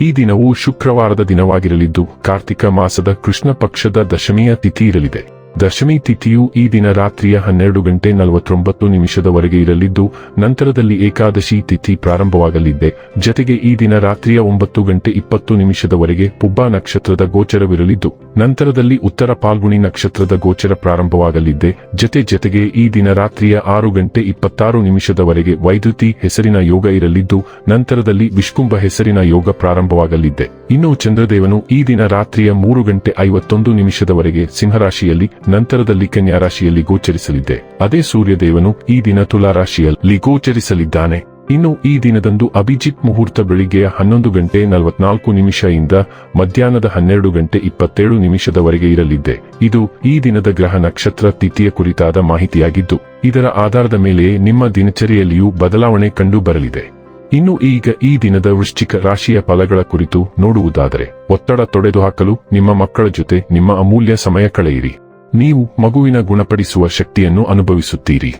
ಈ ದಿನವು ಶುಕ್ರವಾರದ ದಿನವಾಗಿರಲಿದ್ದು ಕಾರ್ತಿಕ ಮಾಸದ ಕೃಷ್ಣ ಪಕ್ಷದ ದಶಮಿಯ ತಿಥಿ ಇರಲಿದೆ. ದಶಮಿ ತಿಥಿಯು ಈ ದಿನ ರಾತ್ರಿಯ ಹನ್ನೆರಡು ಗಂಟೆ ನಲವತ್ತೊಂಬತ್ತು ನಿಮಿಷದವರೆಗೆ ಇರಲಿದ್ದು, ನಂತರದಲ್ಲಿ ಏಕಾದಶಿ ತಿಥಿ ಪ್ರಾರಂಭವಾಗಲಿದೆ ಜತೆಗೆ ಈ ದಿನ ರಾತ್ರಿಯ ಒಂಬತ್ತು ಗಂಟೆ ಇಪ್ಪತ್ತು ನಿಮಿಷದವರೆಗೆ ಪುಬ್ಬ ನಕ್ಷತ್ರದ ಗೋಚರವಿರಲಿದ್ದು, ನಂತರದಲ್ಲಿ ಉತ್ತರ ಪಾಲ್ಗುಣಿ ನಕ್ಷತ್ರದ ಗೋಚರ ಪ್ರಾರಂಭವಾಗಲಿದೆ ಜತೆ ಜತೆಗೆ ಈ ದಿನ ರಾತ್ರಿಯ ಆರು ಗಂಟೆ ಇಪ್ಪತ್ತಾರು ನಿಮಿಷದವರೆಗೆ ವೈದ್ಯುತಿ ಹೆಸರಿನ ಯೋಗ ಇರಲಿದ್ದು, ನಂತರದಲ್ಲಿ ವಿಷ್ಕುಂಭ ಹೆಸರಿನ ಯೋಗ ಪ್ರಾರಂಭವಾಗಲಿದೆ ಇನ್ನು ಚಂದ್ರದೇವನು ಈ ದಿನ ರಾತ್ರಿಯ ಮೂರು ಗಂಟೆ ಐವತ್ತೊಂದು ನಿಮಿಷದವರೆಗೆ ಸಿಂಹರಾಶಿಯಲ್ಲಿ, ನಂತರದಲ್ಲಿ ಕನ್ಯಾ ರಾಶಿಯಲ್ಲಿ ಗೋಚರಿಸಲಿದ್ದೆ. ಅದೇ ಸೂರ್ಯದೇವನು ಈ ದಿನ ತುಲಾ ರಾಶಿಯಲ್ಲಿ ಗೋಚರಿಸಲಿದ್ದಾನೆ. ಇನ್ನು ಈ ದಿನದಂದು ಅಭಿಜಿತ್ ಮುಹೂರ್ತ ಬೆಳಿಗ್ಗೆಯ ಹನ್ನೊಂದು ಗಂಟೆ ನಲವತ್ನಾಲ್ಕು ನಿಮಿಷದಿಂದ ಮಧ್ಯಾಹ್ನದ ಹನ್ನೆರಡು ಗಂಟೆ ಇಪ್ಪತ್ತೇಳು ನಿಮಿಷದವರೆಗೆ ಇರಲಿದ್ದೆ. ಇದು ಈ ದಿನದ ಗ್ರಹ ನಕ್ಷತ್ರ ತಿಥಿಯ ಕುರಿತಾದ ಮಾಹಿತಿಯಾಗಿದ್ದು, ಇದರ ಆಧಾರದ ಮೇಲೆಯೇ ನಿಮ್ಮ ದಿನಚರಿಯಲ್ಲಿಯೂ ಬದಲಾವಣೆ ಕಂಡು ಬರಲಿದೆ. ಇನ್ನು ಈಗ ಈ ದಿನದ ವೃಶ್ಚಿಕ ರಾಶಿಯ ಫಲಗಳ ಕುರಿತು ನೋಡುವುದಾದರೆ, ಒತ್ತಡ ತೊಡೆದುಹಾಕಲು ನಿಮ್ಮ ಮಕ್ಕಳ ಜೊತೆ ನಿಮ್ಮ ಅಮೂಲ್ಯ ಸಮಯ ಕಳೆಯಿರಿ. ನೀವು ಮಗುವಿನ ಗುಣಪಡಿಸುವ ಶಕ್ತಿಯನ್ನು ಅನುಭವಿಸುತ್ತೀರಿ.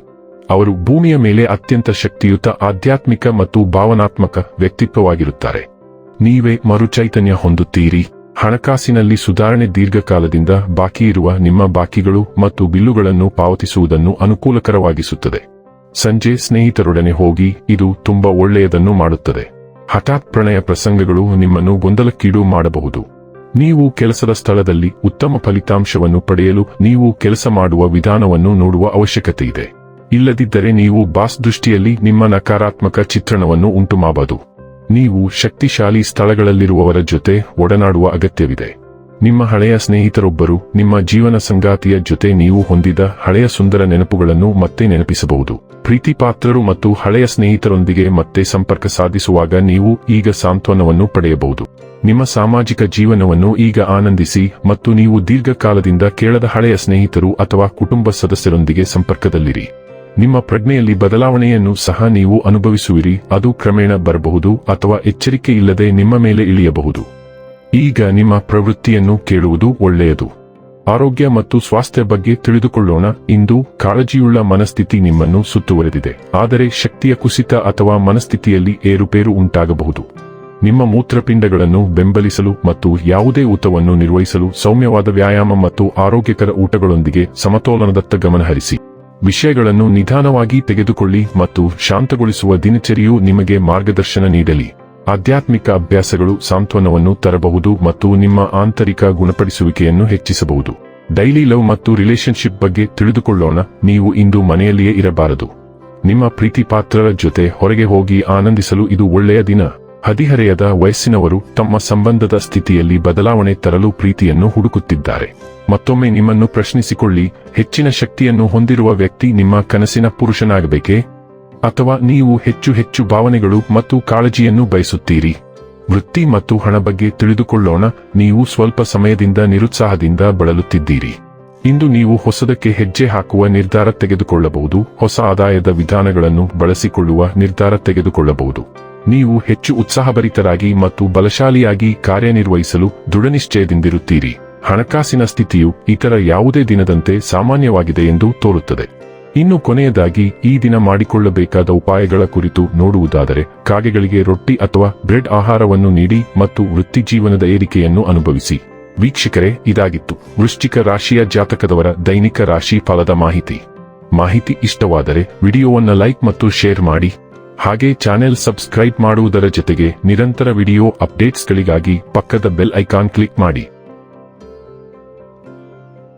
ಅವರು ಭೂಮಿಯ ಮೇಲೆ ಅತ್ಯಂತ ಶಕ್ತಿಯುತ ಆಧ್ಯಾತ್ಮಿಕ ಮತ್ತು ಭಾವನಾತ್ಮಕ ವ್ಯಕ್ತಿತ್ವವಾಗಿರುತ್ತಾರೆ. ನೀವೇ ಮರುಚೈತನ್ಯ ಹೊಂದುತ್ತೀರಿ. ಹಣಕಾಸಿನಲ್ಲಿ ಸುಧಾರಣೆ ದೀರ್ಘಕಾಲದಿಂದ ಬಾಕಿ ಇರುವ ನಿಮ್ಮ ಬಾಕಿಗಳು ಮತ್ತು ಬಿಲ್ಲುಗಳನ್ನು ಪಾವತಿಸುವುದನ್ನು ಅನುಕೂಲಕರವಾಗಿಸುತ್ತದೆ. ಸಂಜೆ ಸ್ನೇಹಿತರೊಡನೆ ಹೋಗಿ ಇದು ತುಂಬಾ ಒಳ್ಳೆಯದನ್ನು ಮಾಡುತ್ತದೆ. ಹಠಾತ್ ಪ್ರಣಯ ಪ್ರಸಂಗಗಳು ನಿಮ್ಮನ್ನು ಗೊಂದಲಕ್ಕೀಡು ಮಾಡಬಹುದು. ನೀವು ಕೆಲಸದ ಸ್ಥಳದಲ್ಲಿ ಉತ್ತಮ ಫಲಿತಾಂಶವನ್ನು ಪಡೆಯಲು ನೀವು ಕೆಲಸ ಮಾಡುವ ವಿಧಾನವನ್ನು ನೋಡುವ ಅವಶ್ಯಕತೆ ಇದೆ ಇಲ್ಲದಿದ್ದರೆ ನೀವು ಬಾಸ್ ದೃಷ್ಟಿಯಲ್ಲಿ ನಿಮ್ಮ ನಕಾರಾತ್ಮಕ ಚಿತ್ರಣವನ್ನು ಉಂಟುಮಾಬದು ನೀವು ಶಕ್ತಿಶಾಲಿ ಸ್ಥಳಗಳಲ್ಲಿರುವವರ ಜೊತೆ ಒಡನಾಡುವ ಅಗತ್ಯವಿದೆ. ನಿಮ್ಮ ಹಳೆಯ ಸ್ನೇಹಿತರೊಬ್ಬರು ನಿಮ್ಮ ಜೀವನ ಸಂಗಾತಿಯ ಜೊತೆ ನೀವು ಹೊಂದಿದ ಹಳೆಯ ಸುಂದರ ನೆನಪುಗಳನ್ನು ಮತ್ತೆ ನೆನಪಿಸಬಹುದು. ಪ್ರೀತಿಪಾತ್ರರು ಮತ್ತು ಹಳೆಯ ಸ್ನೇಹಿತರೊಂದಿಗೆ ಮತ್ತೆ ಸಂಪರ್ಕ ಸಾಧಿಸುವಾಗ ನೀವು ಈಗ ಸಾಂತ್ವನವನ್ನು ಪಡೆಯಬಹುದು. ನಿಮ್ಮ ಸಾಮಾಜಿಕ ಜೀವನವನ್ನು ಈಗ ಆನಂದಿಸಿ ಮತ್ತು ನೀವು ದೀರ್ಘಕಾಲದಿಂದ ಕೇಳದ ಹಳೆಯ ಸ್ನೇಹಿತರು ಅಥವಾ ಕುಟುಂಬ ಸದಸ್ಯರೊಂದಿಗೆ ಸಂಪರ್ಕದಲ್ಲಿರಿ. ನಿಮ್ಮ ಪ್ರಜ್ಞೆಯಲ್ಲಿ ಬದಲಾವಣೆಯನ್ನು ಸಹ ನೀವು ಅನುಭವಿಸುವಿರಿ, ಅದು ಕ್ರಮೇಣ ಬರಬಹುದು ಅಥವಾ ಎಚ್ಚರಿಕೆ ಇಲ್ಲದೆ ನಿಮ್ಮ ಮೇಲೆ ಇಳಿಯಬಹುದು. ಈಗ ನಿಮ್ಮ ಪ್ರವೃತ್ತಿಯನ್ನು ಕೇಳುವುದು ಒಳ್ಳೆಯದು. ಆರೋಗ್ಯ ಮತ್ತು ಸ್ವಾಸ್ಥ್ಯ ಬಗ್ಗೆ ತಿಳಿದುಕೊಳ್ಳೋಣ. ಇಂದು ಕಾಳಜಿಯುಳ್ಳ ಮನಸ್ಥಿತಿ ನಿಮ್ಮನ್ನು ಸುತ್ತುವರೆದಿದೆ. ಆದರೆ ಶಕ್ತಿಯ ಕುಸಿತ ಅಥವಾ ಮನಸ್ಥಿತಿಯಲ್ಲಿ ಏರುಪೇರು ಉಂಟಾಗಬಹುದು. ನಿಮ್ಮ ಮೂತ್ರಪಿಂಡಗಳನ್ನು ಬೆಂಬಲಿಸಲು ಮತ್ತು ಯಾವುದೇ ಊತವನ್ನು ನಿರ್ವಹಿಸಲು ಸೌಮ್ಯವಾದ ವ್ಯಾಯಾಮ ಮತ್ತು ಆರೋಗ್ಯಕರ ಊಟಗಳೊಂದಿಗೆ ಸಮತೋಲನದತ್ತ ಗಮನಹರಿಸಿ. ವಿಷಯಗಳನ್ನು ನಿಧಾನವಾಗಿ ತೆಗೆದುಕೊಳ್ಳಿ ಮತ್ತು ಶಾಂತಗೊಳಿಸುವ ದಿನಚರಿಯು ನಿಮಗೆ ಮಾರ್ಗದರ್ಶನ ನೀಡಲಿ. ಆಧ್ಯಾತ್ಮಿಕ ಅಭ್ಯಾಸಗಳು ಸಾಂತ್ವನವನ್ನು ತರಬಹುದು ಮತ್ತು ನಿಮ್ಮ ಆಂತರಿಕ ಗುಣಪಡಿಸುವಿಕೆಯನ್ನು ಹೆಚ್ಚಿಸಬಹುದು. ಡೈಲಿ ಲವ್ ಮತ್ತು ರಿಲೇಶನ್ಶಿಪ್ ಬಗ್ಗೆ ತಿಳಿದುಕೊಳ್ಳೋಣ, ನೀವು ಇಂದು ಮನೆಯಲ್ಲಿಯೇ ಇರಬಾರದು. ನಿಮ್ಮ ಪ್ರೀತಿಪಾತ್ರರ ಜೊತೆ ಹೊರಗೆ ಹೋಗಿ ಆನಂದಿಸಲು ಇದು ಒಳ್ಳೆಯ ದಿನ. ಹದಿಹರೆಯದ ವಯಸ್ಸಿನವರು ತಮ್ಮ ಸಂಬಂಧದ ಸ್ಥಿತಿಯಲ್ಲಿ ಬದಲಾವಣೆ ತರಲು ಪ್ರೀತಿಯನ್ನು ಹುಡುಕುತ್ತಿದ್ದಾರೆ. ಮತ್ತೊಮ್ಮೆ ನಿಮ್ಮನ್ನು ಪ್ರಶ್ನಿಸಿಕೊಳ್ಳಿ, ಹೆಚ್ಚಿನ ಶಕ್ತಿಯನ್ನು ಹೊಂದಿರುವ ವ್ಯಕ್ತಿ ನಿಮ್ಮ ಕನಸಿನ ಪುರುಷನಾಗಬೇಕೇ? ಅಥವಾ ನೀವು ಹೆಚ್ಚು ಹೆಚ್ಚು ಭಾವನೆಗಳು ಮತ್ತು ಕಾಳಜಿಯನ್ನು ಬಯಸುತ್ತೀರಿ. ವೃತ್ತಿ ಮತ್ತು ಹಣ ಬಗ್ಗೆ ತಿಳಿದುಕೊಳ್ಳೋಣ, ನೀವು ಸ್ವಲ್ಪ ಸಮಯದಿಂದ ನಿರುತ್ಸಾಹದಿಂದ ಬಳಲುತ್ತಿದ್ದೀರಿ. ಇಂದು ನೀವು ಹೊಸದಕ್ಕೆ ಹೆಜ್ಜೆ ಹಾಕುವ ನಿರ್ಧಾರ ತೆಗೆದುಕೊಳ್ಳಬಹುದು, ಹೊಸ ಆದಾಯದ ವಿಧಾನಗಳನ್ನು ಬಳಸಿಕೊಳ್ಳುವ ನಿರ್ಧಾರ ತೆಗೆದುಕೊಳ್ಳಬಹುದು. ನೀವು ಹೆಚ್ಚು ಉತ್ಸಾಹಭರಿತರಾಗಿ ಮತ್ತು ಬಲಶಾಲಿಯಾಗಿ ಕಾರ್ಯನಿರ್ವಹಿಸಲು ದೃಢನಿಶ್ಚಯದಿಂದಿರುತ್ತೀರಿ. ಹಣಕಾಸಿನ ಸ್ಥಿತಿಯು ಇತರ ಯಾವುದೇ ದಿನದಂತೆ ಸಾಮಾನ್ಯವಾಗಿದೆ ಎಂದು ತೋರುತ್ತದೆ. ಇನ್ನು ಕೊನೆಯದಾಗಿ ಈ ದಿನ ಮಾಡಿಕೊಳ್ಳಬೇಕಾದ ಉಪಾಯಗಳ ಕುರಿತು ನೋಡುವುದಾದರೆ, ಕಾಗೆಗಳಿಗೆ ರೊಟ್ಟಿ ಅಥವಾ ಬ್ರೆಡ್ ಆಹಾರವನ್ನು ನೀಡಿ ಮತ್ತು ವೃತ್ತಿಜೀವನದ ಏರಿಕೆಯನ್ನು ಅನುಭವಿಸಿ. ವೀಕ್ಷಕರೇ, ಇದಾಗಿತ್ತು. ವೃಶ್ಚಿಕ ರಾಶಿಯ ಜಾತಕದವರ ದೈನಿಕ ರಾಶಿ ಫಲದ ಮಾಹಿತಿ. ಮಾಹಿತಿ ಇಷ್ಟವಾದರೆ ವಿಡಿಯೋವನ್ನು ಲೈಕ್ ಮತ್ತು ಶೇರ್ ಮಾಡಿ. ಹಾಗೆ ಚಾನೆಲ್ ಸಬ್ಸ್ಕ್ರೈಬ್ ಮಾಡುವುದರ ಜೊತೆಗೆ ನಿರಂತರ ವಿಡಿಯೋ ಅಪ್ಡೇಟ್ಸ್ಗಳಿಗಾಗಿ ಪಕ್ಕದ ಬೆಲ್ ಐಕಾನ್ ಕ್ಲಿಕ್ ಮಾಡಿ.